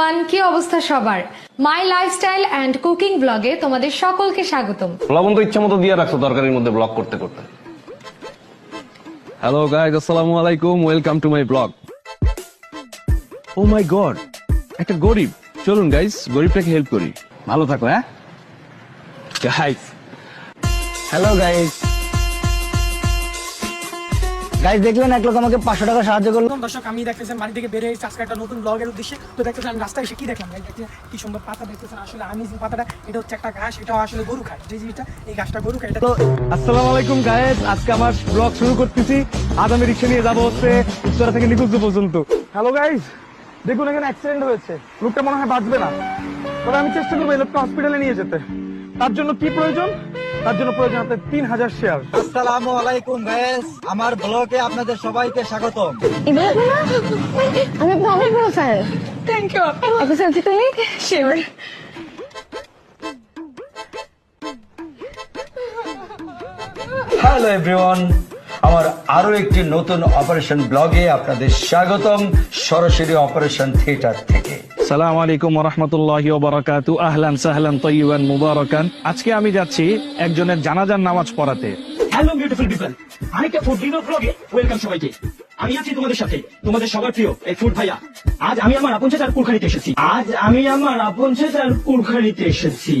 One কি অবস্থা সবার? মাই লাইফস্টাইল অ্যান্ড কুকিং ব্লগে তোমাদের সকলকে স্বাগতম। লবণ তো ইচ্ছা দিয়ে রাখছো তরকারির মধ্যে ব্লক করতে করতে। হ্যালো গাইজ আসসালামু আলাইকুম welcome to my blog oh my god একটা গরিব। চলুন গাইজ গরিবটাকে হেল্প করি। ভালো থাকো হ্যাঁ? গাইজ হ্যালো গাইস গাইস দেখলেন এক লোক আমাকে পাঁচশো টাকা সাহায্য করল। দর্শক আমি দেখতেছেন বাড়ি থেকে বের হয়েছি আজকে একটা নতুন ব্লগের উদ্দেশ্যে। তো দেখতেছেন আমি রাস্তায় এসে কি দেখলাম? কি সুন্দর পাতা দেখতেছেন? আসলে আমি যে পাতাটা এটা হচ্ছে একটা ঘাস এটাও আসলে গরু খায়। যে জিনিসটা এই ঘাসটা গরু খায় এটা আসসালামু আলাইকুম আজকে আমার ব্লগ শুরু করতেছি। আজ আমি রিক্সা নিয়ে যাব হচ্ছে উত্তরা থেকে নিকুঞ্জ পর্যন্ত। হ্যালো গাইস দেখুন এখানে অ্যাক্সিডেন্ট হয়েছে। লোকটা মনে হয় বাঁচবে না। তবে আমি চেষ্টা করব এই লোকটা হসপিটালে নিয়ে যেতে। তার জন্য কি প্রয়োজন? তার জন্য প্রয়োজন আপনার তিন হাজার শেয়ার আসসালামু আলাইকুম গাইস আমার ব্লগে আপনাদের সবাইকে স্বাগতম। আমি আপনার অনেক বড় ফ্যান থ্যাংক ইউ একটা সেলফি তুলি শিওর হ্যালো এভরিওয়ান আমার আরও একটি নতুন অপারেশন ব্লগে আপনাদের স্বাগতম সরাসরি অপারেশন থিয়েটার থেকে। সালাম আলাইকুম রহমতুল্লাহ বারাকাতু আহলান সাহলান তৈবান মুবারকান। আজকে আমি যাচ্ছি একজনের জানাজার নামাজ পড়াতে। হ্যালো বিউটিফুল পিপল আরেকটা ফুড রিভিউ ব্লগে ওয়েলকাম সবাইকে। আমি আছি তোমাদের সাথে। তোমাদের সবার প্রিয় এই ফুড ভাইয়া। আজ আমি আমার আপন চাচার কুলখানিতে এসেছি। আজ আমি আমার আপন চাচার কুলখানিতে এসেছি।